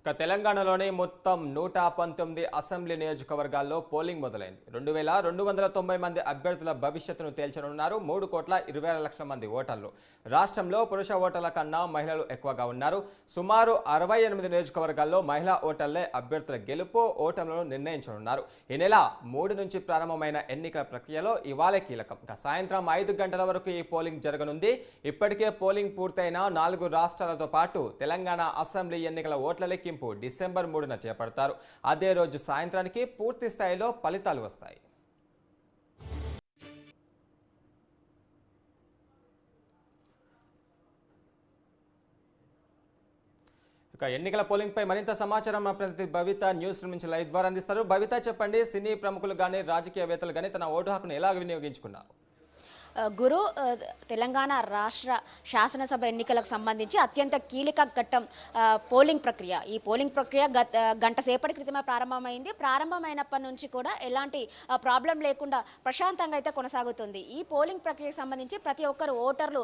ఇక తెలంగాణలోని మొత్తం నూట పంతొమ్మిది అసెంబ్లీ నియోజకవర్గాల్లో పోలింగ్ మొదలైంది. రెండు వేల రెండు వందల తొంభై మంది అభ్యర్థుల భవిష్యత్తును తేల్చనున్నారు. మూడు కోట్ల ఇరవై ఆరు లక్షల మంది ఓటర్లు. రాష్ట్రంలో పురుష ఓటర్ల కన్నా మహిళలు ఎక్కువగా ఉన్నారు. సుమారు అరవై ఎనిమిది నియోజకవర్గాల్లో మహిళా ఓటర్లే అభ్యర్థుల గెలుపు ఓటర్లను నిర్ణయించనున్నారు. ఈ నెల మూడు నుంచి ప్రారంభమైన ఎన్నికల ప్రక్రియలో ఇవాళే కీలకం. ఇక సాయంత్రం ఐదు గంటల వరకు ఈ పోలింగ్ జరగనుంది. ఇప్పటికే పోలింగ్ పూర్తయిన నాలుగు రాష్ట్రాలతో పాటు తెలంగాణ అసెంబ్లీ ఎన్నికల ఓట్ల లెక్కింపు డిసెంబర్ మూడున చేపడతారు. అదే రోజు సాయంత్రానికి పూర్తి స్థాయిలో ఫలితాలు వస్తాయి. ఇక ఎన్నికల పోలింగ్ పై మరింత సమాచారం మా ప్రతి భవిత న్యూస్ రూమ్ నుంచి లైవ్ ద్వారా అందిస్తారు. భవిత చెప్పండి సినీ ప్రముఖులు కానీ రాజకీయవేత్తలు కానీ తన ఓటు హక్కును ఎలా వినియోగించుకున్నారు? గురు తెలంగాణ రాష్ట్ర శాసనసభ ఎన్నికలకు సంబంధించి అత్యంత కీలక ఘట్టం పోలింగ్ ప్రక్రియ. ఈ పోలింగ్ ప్రక్రియ గత గంట సేపటి క్రితమే ప్రారంభమైంది. ప్రారంభమైనప్పటి నుంచి కూడా ఎలాంటి ప్రాబ్లం లేకుండా ప్రశాంతంగా అయితే కొనసాగుతుంది. ఈ పోలింగ్ ప్రక్రియకు సంబంధించి ప్రతి ఒక్కరు ఓటర్లు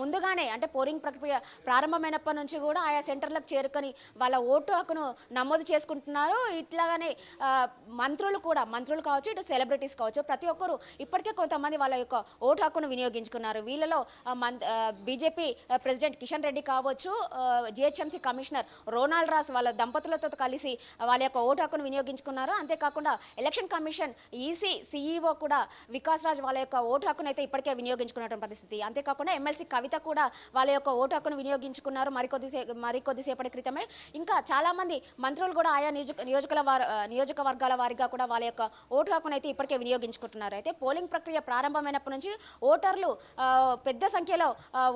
ముందుగానే అంటే పోలింగ్ ప్రక్రియ ప్రారంభమైనప్పటి నుంచి కూడా ఆయా సెంటర్లకు చేరుకొని వాళ్ళ ఓటు హక్కును నమోదు చేసుకుంటున్నారు. ఇట్లాగానే మంత్రులు కూడా మంత్రులు కావచ్చు ఇటు సెలబ్రిటీస్ కావచ్చు ప్రతి ఒక్కరు ఇప్పటికే కొంతమంది వాళ్ళ యొక్క ఓటు ఓటు హక్కును వినియోగించుకున్నారు. వీళ్ళలో మన్ బీజేపీ ప్రెసిడెంట్ కిషన్ రెడ్డి కావచ్చు జిహెచ్ఎంసీ కమిషనర్ రోనాల్డ్ రాస్ వాళ్ళ దంపతులతో కలిసి వాళ్ళ యొక్క ఓటు హక్కును వినియోగించుకున్నారు. అంతేకాకుండా ఎలక్షన్ కమిషన్ ఈసీ సీఈఓ కూడా వికాస్ రాజ్ వాళ్ళ యొక్క ఓటు హక్కును అయితే ఇప్పటికే వినియోగించుకున్నటువంటి పరిస్థితి. అంతేకాకుండా ఎమ్మెల్సీ కవిత కూడా వాళ్ళ యొక్క ఓటు హక్కును వినియోగించుకున్నారు మరికొద్దిసే మరికొద్దిసేపటి క్రితమే. ఇంకా చాలామంది మంత్రులు కూడా ఆయా నియోజక నియోజకల వార నియోజకవర్గాల వారిగా కూడా వాళ్ళ యొక్క ఓటు హక్కును అయితే ఇప్పటికే వినియోగించుకుంటున్నారు. అయితే పోలింగ్ ప్రక్రియ ప్రారంభమైనప్పటి నుంచి ఓటర్లు పెద్ద సంఖ్యలో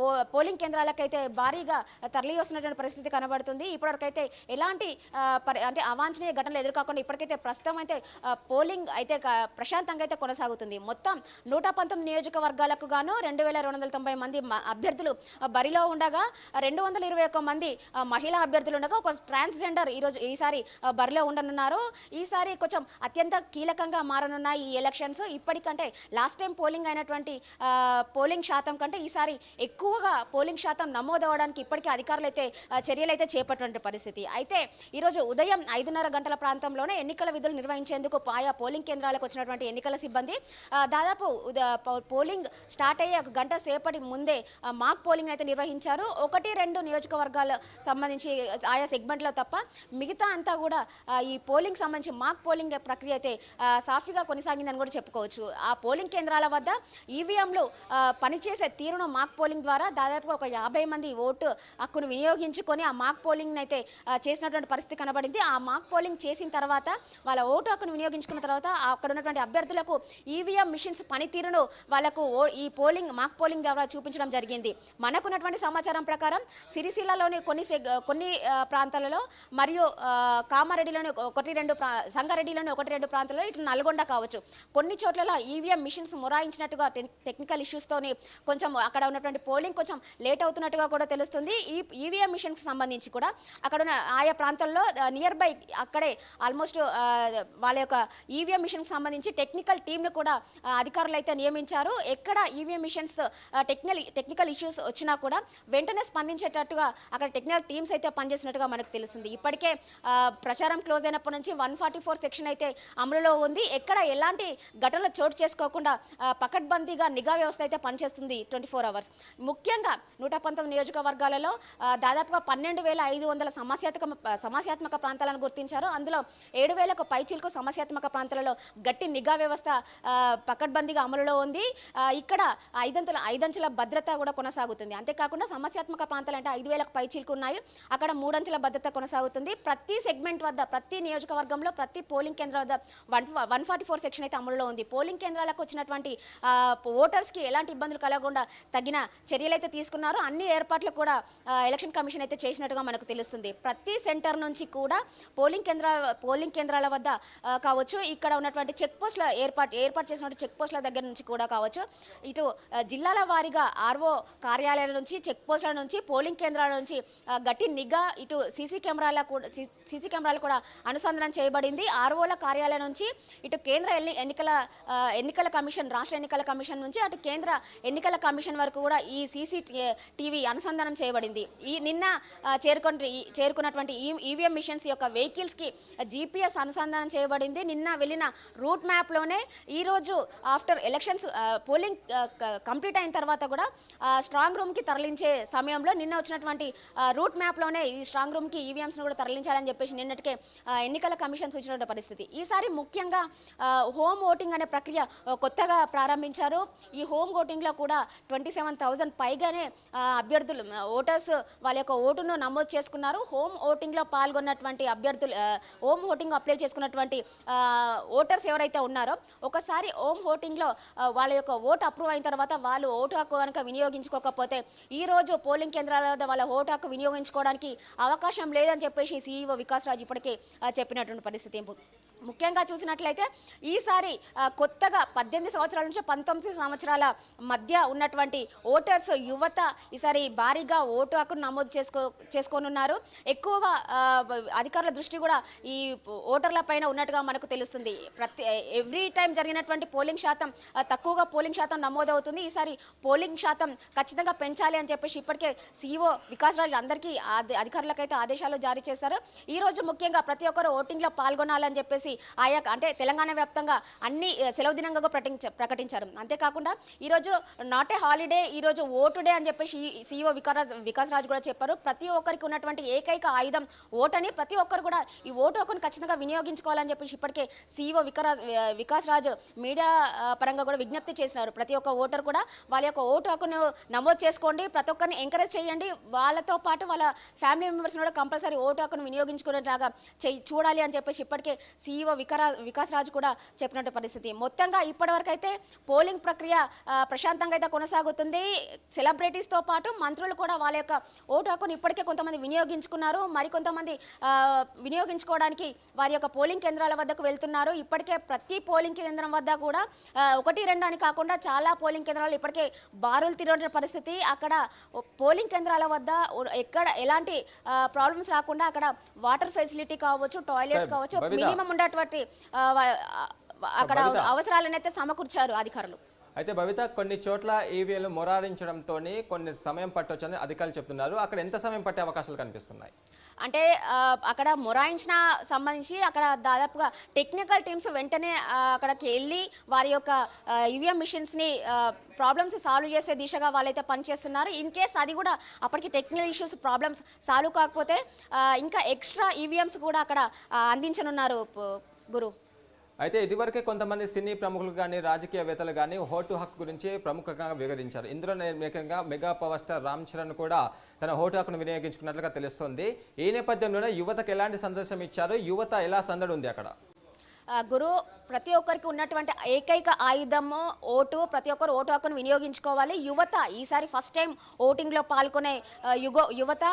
ఓ- పోలింగ్ కేంద్రాలకైతే భారీగా తరలి వస్తున్నటువంటి పరిస్థితి కనబడుతుంది. ఇప్పటివరకైతే ఎలాంటి పరి- అంటే అవాంఛనీయ ఘటనలు ఎదుర్కోకుండా ఇప్పటికైతే ప్రస్తుతం అయితే పోలింగ్ అయితే ప్రశాంతంగా అయితే కొనసాగుతుంది. మొత్తం నూట పంతొమ్మిది నియోజకవర్గాలకు గాను రెండు వేల రెండు వందల తొంభై మంది అభ్యర్థులు బరిలో ఉండగా రెండు వందల ఇరవై ఒక్క మంది మహిళా అభ్యర్థులు ఉండగా ఒక ట్రాన్స్జెండర్ ఈరోజు ఈసారి బరిలో ఉండనున్నారు. ఈసారి కొంచెం అత్యంత కీలకంగా మారనున్నాయి ఈ ఎలక్షన్స్. ఇప్పటికంటే లాస్ట్ టైం పోలింగ్ అయినటువంటి పోలింగ్ శాతం కంటే ఈసారి ఎక్కువగా పోలింగ్ శాతం నమోదవడానికి ఇప్పటికే అధికారులు అయితే చర్యలు అయితే చేపట్టినటువంటి పరిస్థితి. అయితే ఈరోజు ఉదయం ఐదున్నర గంటల ప్రాంతంలోనే ఎన్నికల విధులు నిర్వహించేందుకు ఆయా పోలింగ్ కేంద్రాలకు వచ్చినటువంటి ఎన్నికల సిబ్బంది దాదాపు పోలింగ్ స్టార్ట్ అయ్యే ఒక గంట సేపటి ముందే మాక్ పోలింగ్ అయితే నిర్వహించారు. ఒకటి రెండు నియోజకవర్గాలు సంబంధించి ఆయా సెగ్మెంట్లో తప్ప మిగతా అంతా కూడా ఈ పోలింగ్ సంబంధించి మాక్ పోలింగ్ ప్రక్రియ అయితే సాఫీగా కొనసాగిందని కూడా చెప్పుకోవచ్చు. ఆ పోలింగ్ కేంద్రాల వద్ద ఈవీఎంలు పనిచేసే తీరును మాక్ పోలింగ్ ద్వారా దాదాపుగా ఒక యాభై మంది ఓటు హక్కును వినియోగించుకొని ఆ మాక్ పోలింగ్ అయితే చేసినటువంటి పరిస్థితి కనబడింది. ఆ మాక్ పోలింగ్ చేసిన తర్వాత వాళ్ళ ఓటు హక్కును వినియోగించుకున్న తర్వాత అక్కడ ఉన్నటువంటి అభ్యర్థులకు ఈవీఎం మిషన్స్ పనితీరును వాళ్ళకు ఓ- ఈ పోలింగ్ మాక్ పోలింగ్ ద్వారా చూపించడం జరిగింది. మనకున్నటువంటి సమాచారం ప్రకారం సిరిసిల్లలోని కొన్ని కొన్ని ప్రాంతాలలో మరియు కామారెడ్డిలోని ఒకటి రెండు ప్రా సంగారెడ్డిలోని ఒకటి రెండు ప్రాంతాలలో ఇటు నల్గొండ కావచ్చు. కొన్ని చోట్ల ఈవీఎం మిషన్స్ మొరాయించినట్టుగా టెక్నికల్ ఇష్యూస్తోని కొంచెం అక్కడ ఉన్నటువంటి పోలింగ్ కొంచెం లేట్ అవుతున్నట్టుగా కూడా తెలుస్తుంది. ఈ ఈవీఎం మిషన్కి సంబంధించి కూడా అక్కడ ఉన్న ఆయా ప్రాంతాల్లో నియర్ బై అక్కడే ఆల్మోస్ట్ వాళ్ళ యొక్క ఈవీఎం మిషన్కి సంబంధించి టెక్నికల్ టీంను కూడా అధికారులు అయితే నియమించారు. ఎక్కడ EVM machines technical technical issues వచ్చినా కూడా వెంటనే స్పందించేటట్టుగా అక్కడ టెక్నికల్ టీమ్స్ అయితే పనిచేస్తున్నట్టుగా మనకు తెలుస్తుంది. ఇప్పటికే ప్రచారం క్లోజ్ అయినప్పటి నుంచి వన్ ఫార్టీ ఫోర్ సెక్షన్ అయితే అమలులో ఉంది. ఎక్కడ ఎలాంటి ఘటనలు చోటు చేసుకోకుండా పకడ్బందీగా నిఘా వ్యవస్థ అయితే పనిచేస్తుంది ట్వంటీ ఫోర్ అవర్స్. ముఖ్యంగా నూట పంతొమ్మిది నియోజకవర్గాలలో దాదాపుగా పన్నెండు వేల ఐదు వందల సమస్యాత్మక సమస్యాత్మక ప్రాంతాలను గుర్తించారు. అందులో ఏడు వేలకు పైచీలకు సమస్యాత్మక ప్రాంతాలలో గట్టి నిఘా వ్యవస్థ పకడ్బందీగా అమలులో ఉంది. ఇక్కడ ఐదంతల ఐదంచెల భద్రత కూడా కొనసాగుతుంది. అంతేకాకుండా సమస్యాత్మక ప్రాంతాలు అంటే ఐదు వేలకు పైచీలకు ఉన్నాయి. అక్కడ మూడంచెల భద్రత కొనసాగుతుంది. ప్రతి సెగ్మెంట్ వద్ద ప్రతి నియోజకవర్గంలో ప్రతి పోలింగ్ కేంద్రం వద్ద one one forty four section అయితే అమలులో ఉంది. పోలింగ్ కేంద్రాలకు వచ్చినటువంటి ఓటర్స్కి ఎలాంటి ఇబ్బందులు కలగకుండా తగిన చర్యలు అయితే తీసుకున్నారో అన్ని ఏర్పాట్లు కూడా ఎలక్షన్ కమిషన్ అయితే చేసినట్టుగా మనకు తెలుస్తుంది. ప్రతి సెంటర్ నుంచి కూడా పోలింగ్ కేంద్రాల పోలింగ్ కేంద్రాల వద్ద కావచ్చు ఇక్కడ ఉన్నటువంటి చెక్ పోస్టుల ఏర్పాటు ఏర్పాటు చేసినటువంటి చెక్ పోస్టుల దగ్గర నుంచి కూడా కావచ్చు ఇటు జిల్లాల వారీగా ఆర్ఓ కార్యాలయాల నుంచి చెక్ పోస్టుల నుంచి పోలింగ్ కేంద్రాల నుంచి గట్టి నిఘా ఇటు సీసీ కెమెరాల కూడా సీసీ కెమెరాలు కూడా అనుసంధానం చేయబడింది. ఆర్ఓల కార్యాలయం నుంచి ఇటు కేంద్ర ఎన్నికల ఎన్నికల కమిషన్ రాష్ట్ర ఎన్నికల కమిషన్ నుంచి నుంచి అటు కేంద్ర ఎన్నికల కమిషన్ వరకు కూడా ఈ సీసీ టీవీ అనుసంధానం చేయబడింది. ఈ నిన్న చేరుకొని ఈ- చేరుకున్నటువంటి ఈ ఈవీఎం మిషన్స్ యొక్క వెహికల్స్కి జీపీఎస్ అనుసంధానం చేయబడింది. నిన్న వెళ్ళిన రూట్ మ్యాప్లోనే ఈరోజు ఆఫ్టర్ ఎలక్షన్స్ పోలింగ్ కంప్లీట్ అయిన తర్వాత కూడా స్ట్రాంగ్ రూమ్కి తరలించే సమయంలో నిన్న వచ్చినటువంటి రూట్ మ్యాప్లోనే ఈ స్ట్రాంగ్ రూమ్కి ఈవీఎంస్ను కూడా తరలించాలని చెప్పేసి నిన్నటికే ఎన్నికల కమిషన్ సూచించిన పరిస్థితి. ఈసారి ముఖ్యంగా హోమ్ ఓటింగ్ అనే ప్రక్రియ కొత్తగా ప్రారంభించారు. ఈ హోమ్ ఓటింగ్లో కూడా ట్వంటీ సెవెన్ థౌజండ్ పైగానే అభ్యర్థులు ఓటర్స్ వాళ్ళ యొక్క ఓటును నమోదు చేసుకున్నారు. హోమ్ ఓటింగ్లో పాల్గొన్నటువంటి అభ్యర్థులు హోమ్ ఓటింగ్ అప్లై చేసుకున్నటువంటి ఓటర్స్ ఎవరైతే ఉన్నారో ఒకసారి హోమ్ ఓటింగ్లో వాళ్ళ యొక్క ఓటు అప్రూవ్ అయిన తర్వాత వాళ్ళు ఓటు హక్కు కనుక వినియోగించుకోకపోతే ఈ రోజు పోలింగ్ కేంద్రాల వద్ద వాళ్ళ ఓటు హక్కు వినియోగించుకోవడానికి అవకాశం లేదని చెప్పేసి సీఈఓ వికాస్ రాజు ఇప్పటికే చెప్పినటువంటి పరిస్థితి ముఖ్యంగా చూసినట్లయితే ఈసారి కొత్తగా పద్దెనిమిది సంవత్సరాల నుంచి పంతొమ్మిది సంవత్సరాల మధ్య ఉన్నటువంటి ఓటర్స్ యువత ఈసారి భారీగా ఓటు హక్కును నమోదు చేసుకో చేసుకోనున్నారు. ఎక్కువగా అధికారుల దృష్టి కూడా ఈ ఓటర్ల పైన ఉన్నట్టుగా మనకు తెలుస్తుంది. ప్రతి ఎవ్రీ టైం జరిగినటువంటి పోలింగ్ శాతం తక్కువగా పోలింగ్ శాతం నమోదవుతుంది. ఈసారి పోలింగ్ శాతం ఖచ్చితంగా పెంచాలి అని చెప్పేసి ఇప్పటికే సీఈఓ వికాస్ రాజు అందరికీ అధికారులకైతే ఆదేశాలు జారీ చేశారు. ఈరోజు ముఖ్యంగా ప్రతి ఒక్కరు ఓటింగ్లో పాల్గొనాలని చెప్పేసి ఆయా అంటే తెలంగాణ వ్యాప్తంగా అన్ని సెలవు దినంగా ప్రకటించ ప్రకటించారు. అంతేకాకుండా ఈరోజు నాట్ ఏ హాలిడే ఈరోజు ఓటు డే అని చెప్పేసి సీఈఓ వికారాజ్ వికాస్ రాజ్ కూడా చెప్పారు. ప్రతి ఒక్కరికి ఉన్నటువంటి ఏకైక ఆయుధం ఓటని ప్రతి ఒక్కరు కూడా ఈ ఓటు హక్కును ఖచ్చితంగా వినియోగించుకోవాలని చెప్పేసి ఇప్పటికే సీఈఓ వికారాజ్ వికాస్ రాజ్ మీడియా పరంగా కూడా విజ్ఞప్తి చేసినారు ప్రతి ఒక్క ఓటర్ కూడా వాళ్ళ యొక్క ఓటు హక్కును నమోదు చేసుకోండి. ప్రతి ఒక్కరిని ఎంకరేజ్ చేయండి. వాళ్ళతో పాటు వాళ్ళ ఫ్యామిలీ మెంబర్స్ కూడా కంపల్సరీ ఓటు హక్కును వినియోగించుకునేలాగా చెయ్యి చూడాలి అని చెప్పేసి ఇప్పటికే సీఈఓ వికారా వికాస్ రాజ్ కూడా చెప్పినట్టు పరిస్థితి. మొత్తంగా ఇప్పటివరకు అయితే పోలింగ్ ప్రక్రియ ప్రశాంతంగా అయితే కొనసాగుతుంది. సెలబ్రిటీస్తో పాటు మంత్రులు కూడా వాళ్ళ యొక్క ఓటు హక్కును ఇప్పటికే కొంతమంది వినియోగించుకున్నారు. మరికొంతమంది వినియోగించుకోవడానికి వారి యొక్క పోలింగ్ కేంద్రాల వద్దకు వెళ్తున్నారు. ఇప్పటికే ప్రతి పోలింగ్ కేంద్రం వద్ద కూడా ఒకటి రెండు అని కాకుండా చాలా పోలింగ్ కేంద్రాలు ఇప్పటికే బారులు తిరిగిన పరిస్థితి. అక్కడ పోలింగ్ కేంద్రాల వద్ద ఎక్కడ ఎలాంటి ప్రాబ్లమ్స్ రాకుండా అక్కడ వాటర్ ఫెసిలిటీ కావచ్చు టాయిలెట్స్. కావచ్చు మినిమం ఉండేటువంటి అక్కడ. అవసరాలను అయితే సమకూర్చారు అధికారులు అయితే భవిత కొన్ని చోట్ల ఈవీఎంలు మొరారించడంతో కొన్ని సమయం పట్టొచ్చని అధికారులు చెప్తున్నారు. అక్కడ ఎంత సమయం పట్టే అవకాశాలు కనిపిస్తున్నాయి? అంటే అక్కడ మొరాయించిన సంబంధించి అక్కడ దాదాపుగా టెక్నికల్ టీమ్స్ వెంటనే అక్కడికి వెళ్ళి వారి యొక్క ఈవీఎం మిషన్స్ని ప్రాబ్లమ్స్ సాల్వ్ చేసే దిశగా వాళ్ళైతే పనిచేస్తున్నారు. ఇన్ కేస్ అది కూడా అప్పటికి టెక్నికల్ ఇష్యూస్ ప్రాబ్లమ్స్ సాల్వ్ కాకపోతే ఇంకా ఎక్స్ట్రా ఈవీఎంస్ కూడా అక్కడ అందించనున్నారు గురు. అయితే ఇదివరకే కొంతమంది సినీ ప్రముఖులు కానీ రాజకీయవేత్తలు కానీ హోటు హక్కు గురించి ప్రముఖంగా వివరించారు. ఇందులో ముఖ్యంగా mega power star Ram Charan కూడా తన హోటు హక్కును వినియోగించుకున్నట్లుగా తెలుస్తోంది. ఈ నేపథ్యంలోనే యువతకు ఎలాంటి సందేశం ఇచ్చారు? యువత ఎలా సందడి ఉంది అక్కడ? గురు ప్రతి ఒక్కరికి ఉన్నటువంటి ఏకైక ఆయుధము ఓటు ప్రతి ఒక్కరు ఓటు హక్కును వినియోగించుకోవాలి. యువత ఈసారి ఫస్ట్ టైం ఓటింగ్లో పాల్గొనే యుగ యువత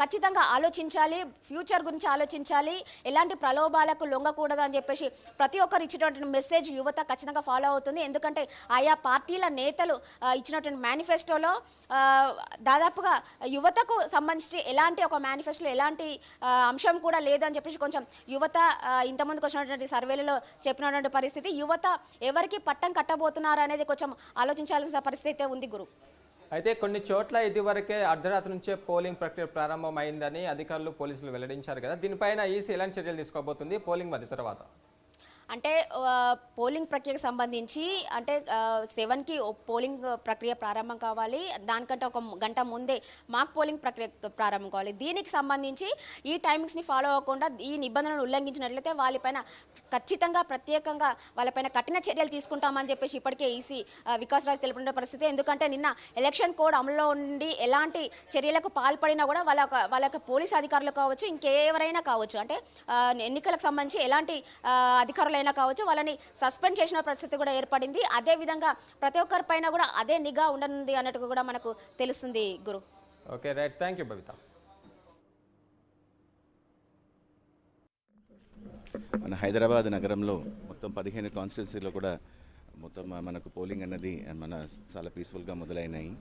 ఖచ్చితంగా ఆలోచించాలి ఫ్యూచర్ గురించి ఆలోచించాలి. ఎలాంటి ప్రలోభాలకు లొంగకూడదు అని చెప్పేసి ప్రతి ఒక్కరు ఇచ్చినటువంటి మెసేజ్ యువత ఖచ్చితంగా ఫాలో అవుతుంది. ఎందుకంటే ఆయా పార్టీల నేతలు ఇచ్చినటువంటి మేనిఫెస్టోలో దాదాపుగా యువతకు సంబంధించి ఎలాంటి ఒక మేనిఫెస్టోలో ఎలాంటి అంశం కూడా లేదని చెప్పేసి కొంచెం యువత ఆ, ఇంతకుముందుకు వచ్చినటువంటి సర్వేలలో చెప్పినటువంటి పరిస్థితి. యువత ఎవరికి పట్టం కట్టబోతున్నారు అనేది కొంచెం ఆలోచించాల్సిన పరిస్థితి అయితే ఉంది గురు. అయితే కొన్ని చోట్ల ఇదివరకే అర్ధరాత్రి నుంచే పోలింగ్ ప్రక్రియ ప్రారంభమైందని అధికారులు పోలీసులు వెల్లడించారు కదా. దీనిపైన ఈసీ ఎలాంటి చర్యలు తీసుకోబోతుంది? పోలింగ్ మధ్య తర్వాత. అంటే పోలింగ్ ప్రక్రియకు సంబంధించి అంటే సెవెన్కి పోలింగ్ ప్రక్రియ ప్రారంభం కావాలి. దానికంటే ఒక గంట ముందే మాక్ పోలింగ్ ప్రక్రియ ప్రారంభం కావాలి. దీనికి సంబంధించి ఈ టైమింగ్స్ని ఫాలో అవ్వకుండా ఈ నిబంధనలు ఉల్లంఘించినట్లయితే వాళ్ళపైన ఖచ్చితంగా ప్రత్యేకంగా వాళ్ళపైన కఠిన చర్యలు తీసుకుంటామని చెప్పేసి ఇప్పటికే ఈసీ వికాస్ రాజ్ తెలిపిన పరిస్థితి. ఎందుకంటే నిన్న ఎలక్షన్ కోడ్ అమల్లో ఉండి ఎలాంటి చర్యలకు పాల్పడినా కూడా వాళ్ళ వాళ్ళ యొక్క పోలీస్ అధికారులు కావచ్చు ఇంకెవరైనా కావచ్చు. అంటే ఎన్నికలకు సంబంధించి ఎలాంటి అధికారులు అధికారులైనా కావచ్చు వాళ్ళని సస్పెండ్ చేసిన పరిస్థితి కూడా ఏర్పడింది. అదే విధంగా ప్రతి ఒక్కరి పైన కూడా అదే నిఘా ఉండనుంది అన్నట్టు కూడా మనకు తెలుస్తుంది గురు. Okay right. Thank you Babitha. మన హైదరాబాద్ నగరంలో మొత్తం పదిహేను కాన్స్టిట్యున్సీలో కూడా మొత్తం మనకు పోలింగ్ అన్నది మన చాలా పీస్ఫుల్గా మొదలైనాయి.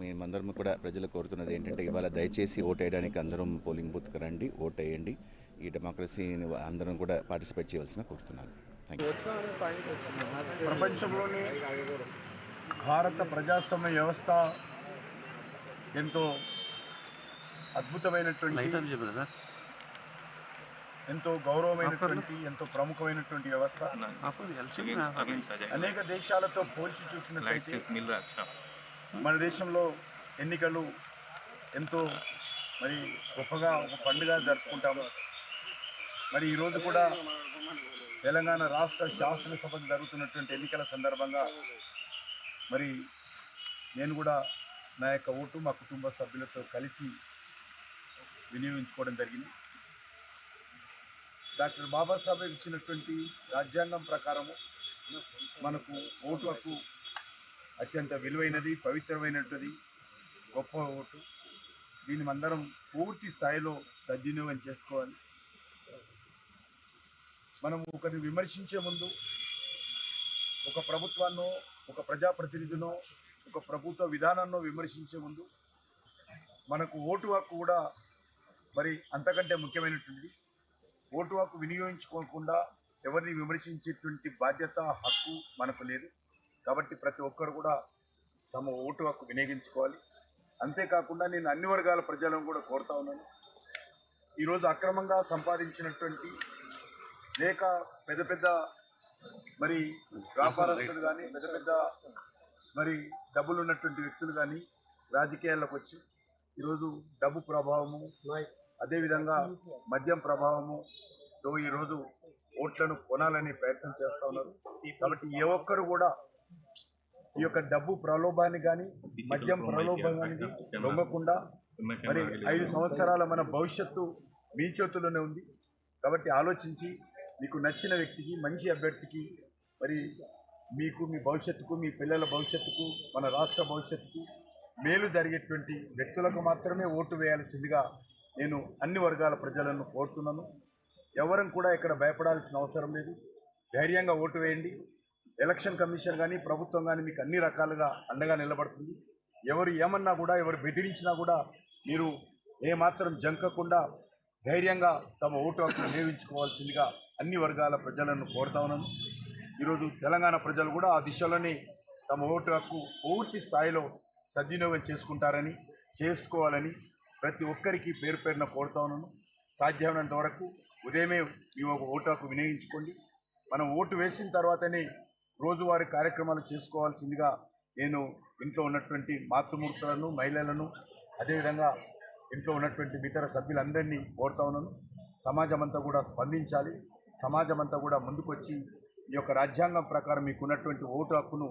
మేమందరం కూడా ప్రజలు కోరుతున్నది ఏంటంటే ఇవాళ దయచేసి ఓట్ వేయడానికి అందరం పోలింగ్ బూత్కి రండి ఓట్ వేయండి ఈ డెమోక్రసీని అందరం కూడా పార్టిసిపేట్ చేయవలసిన కోరుతున్నాను. ప్రపంచంలోనే భారత ప్రజాస్వామ్య వ్యవస్థ ఎంతో అద్భుతమైనటువంటి ఎంతో గౌరవమైనటువంటి ఎంతో ప్రముఖమైనటువంటి వ్యవస్థ. అనేక దేశాలతో పోల్చి చూసినట్లయితే మన దేశంలో ఎన్నికలు ఎంతో మరి గొప్పగా ఒక పండుగ జరుపుకుంటాము. మరి ఈరోజు కూడా తెలంగాణ రాష్ట్ర శాసనసభకు జరుగుతున్నటువంటి ఎన్నికల సందర్భంగా మరి నేను కూడా నా యొక్క ఓటు మా కుటుంబ సభ్యులతో కలిసి వినియోగించుకోవడం జరిగింది. డాక్టర్ బాబాసాహెబ్ ఇచ్చినటువంటి రాజ్యాంగం ప్రకారము మనకు ఓటు హక్కు అత్యంత విలువైనది పవిత్రమైనటువంటి గొప్ప ఓటు. దీన్ని అందరం పూర్తి స్థాయిలో సద్వినియోగం చేసుకోవాలి. మనం ఒకరిని విమర్శించే ముందు ఒక ప్రభుత్వాన్నో ఒక ప్రజాప్రతినిధినో ఒక ప్రభుత్వ విధానాన్నో విమర్శించే ముందు మనకు ఓటు హక్కు కూడా మరి అంతకంటే ముఖ్యమైనటువంటిది. ఓటు హక్కు వినియోగించుకోకుండా ఎవరిని విమర్శించేటువంటి బాధ్యత హక్కు మనకు లేదు. కాబట్టి ప్రతి ఒక్కరు కూడా తమ ఓటు హక్కు వినియోగించుకోవాలి. అంతేకాకుండా నేను అన్ని వర్గాల ప్రజలను కూడా కోరుతా ఉన్నాను. ఈరోజు అక్రమంగా సంపాదించినటువంటి లేక పెద్ద పెద్ద మరి వ్యాపారస్తులు కానీ పెద్ద పెద్ద మరి డబ్బులు ఉన్నటువంటి వ్యక్తులు కానీ రాజకీయాల్లోకి వచ్చి ఈరోజు డబ్బు ప్రభావము అదేవిధంగా మద్యం ప్రభావము తో ఈరోజు ఓట్లను కొనాలని ప్రయత్నం చేస్తూ ఉన్నారు. కాబట్టి ఏ ఒక్కరు కూడా ఈ యొక్క డబ్బు ప్రలోభాన్ని కానీ మద్యం ప్రలోభానికి లొంగకుండా మరి ఐదు సంవత్సరాల మన భవిష్యత్తు మీ చేతుల్లోనే ఉంది. కాబట్టి ఆలోచించి మీకు నచ్చిన వ్యక్తికి మంచి అభ్యర్థికి మరి మీకు మీ భవిష్యత్తుకు మీ పిల్లల భవిష్యత్తుకు మన రాష్ట్ర భవిష్యత్తుకు మేలు జరిగేటువంటి వ్యక్తులకు మాత్రమే ఓటు వేయాల్సిందిగా నేను అన్ని వర్గాల ప్రజలను కోరుతున్నాను. ఎవరం కూడా ఇక్కడ భయపడాల్సిన అవసరం లేదు. ధైర్యంగా ఓటు వేయండి. ఎలక్షన్ కమిషన్ కానీ ప్రభుత్వం కానీ మీకు అన్ని రకాలుగా అండగా నిలబడుతుంది. ఎవరు ఏమన్నా కూడా ఎవరు బెదిరించినా కూడా మీరు ఏమాత్రం జంకకుండా ధైర్యంగా తమ ఓటు హక్కును వినియోగించుకోవాల్సిందిగా అన్ని వర్గాల ప్రజలను కోరుతా ఉన్నాను ఈరోజు తెలంగాణ ప్రజలు కూడా ఆ దిశలోనే తమ ఓటు హక్కు పూర్తి స్థాయిలో సద్వినియోగం చేసుకుంటారని చేసుకోవాలని ప్రతి ఒక్కరికి పేరు పేరున కోరుతా ఉన్నాను సాధ్యమైనంత వరకు ఉదయమే మీ ఒక ఓటు హక్కు వినియోగించుకోండి. మనం ఓటు వేసిన తర్వాతనే రోజువారీ కార్యక్రమాలు చేసుకోవాల్సిందిగా నేను ఇంట్లో ఉన్నటువంటి మాతృమూర్తులను మహిళలను అదేవిధంగా ఇంట్లో ఉన్నటువంటి ఇతర సభ్యులందరినీ కోరుతా ఉన్నాను సమాజం అంతా కూడా స్పందించాలి. సమాజం అంతా కూడా ముందుకొచ్చి ఈ యొక్క రాజ్యాంగం ప్రకారం మీకున్నటువంటి ఓటు హక్కును